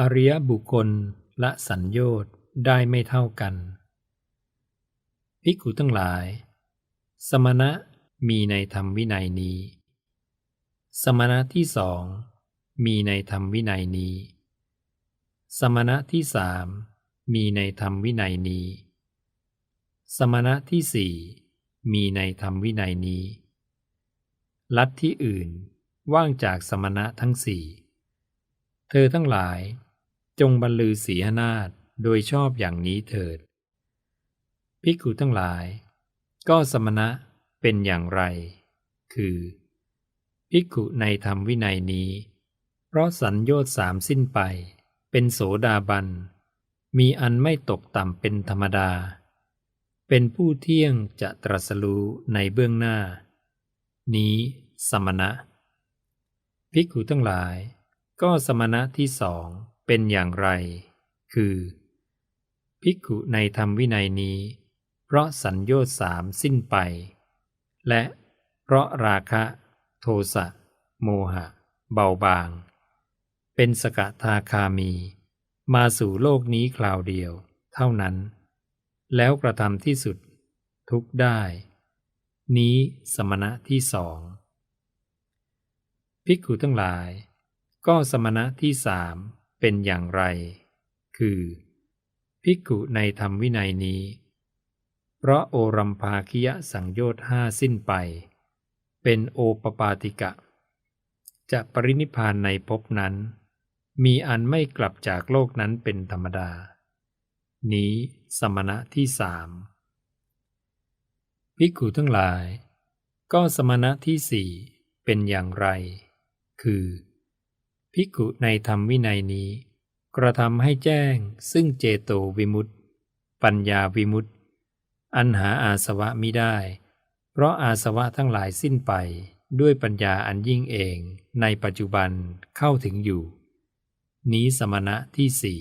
อริยบุคคลละสัญโยชน์ได้ไม่เท่ากัน ภิกขุทั้งหลาย สมณะมีในธรรมวินัยนี้ สมณะที่สองมีในธรรมวินัยนี้ สมณะที่สามมีในธรรมวินัยนี้ สมณะที่สี่มีในธรรมวินัยนี้ ลัทธิอื่นว่างจากสมณะทั้งสี่ เธอทั้งหลาย จงบรรลือศีหนาฏโดยชอบอย่างนี้เถิด ภิกขุทั้งหลาย ก็สมณะเป็นอย่างไร คือ ภิกขุในธรรมวินัยนี้ เพราะสัญโยชน์สามสิ้นไป เป็นโสดาบัน มีอันไม่ตกต่ำเป็นธรรมดา เป็นผู้เที่ยงจะตรัสรู้ในเบื้องหน้า นี้สมณะ ภิกขุทั้งหลาย ก็สมณะที่สอง เป็นอย่างไร คือ ภิกขุในธรรมวินัยนี้ เพราะสัญโยสามสิ้นไป และเพราะราคะ โทสะโมหะ เบาบาง เป็นสกทาคามี มาสู่โลกนี้คราวเดียว เท่านั้น แล้วกระทำที่สุด ทุกได้ นี้สมณะที่สองภิกขุทั้งหลาย ก็สมณะที่สาม เป็นอย่างไร คือ ภิกขุในธรรมวินัยนี้ เพราะโอรัมภาคิยะสังโยชน์ห้าสิ้นไป เป็นโอปปาติกะ จะปรินิพพานในภพนั้น มีอันไม่กลับจากโลกนั้นเป็นธรรมดา นี้สมณะที่สามภิกขุทั้งหลาย ก็สมณะที่สี่เป็นอย่างไร คือ ภิกขุในธรรมวินัยนี้ กระทำให้แจ้งซึ่งเจโตวิมุตติ ปัญญาวิมุตติ อันหาอาสวะมิได้ เพราะอาสวะทั้งหลายสิ้นไปด้วยปัญญาอันยิ่งเองในปัจจุบันเข้าถึงอยู่ นี้สมณะที่สี่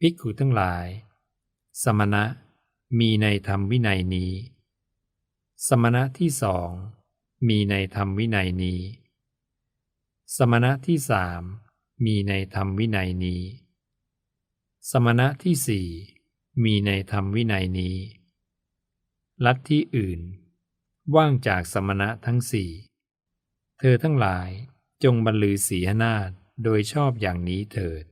ภิกขุทั้งหลาย สมณะมีในธรรมวินัยนี้ สมณะที่สองมีในธรรมวินัยนี้ สมณะที่สามมีในธรรมวินัยนี้ สมณะที่สี่มีในธรรมวินัยนี้ ลัทธิอื่น ว่างจากสมณะทั้งสี่ เธอทั้งหลายจงบรรลือศีหนาฏโดยชอบอย่างนี้เถิด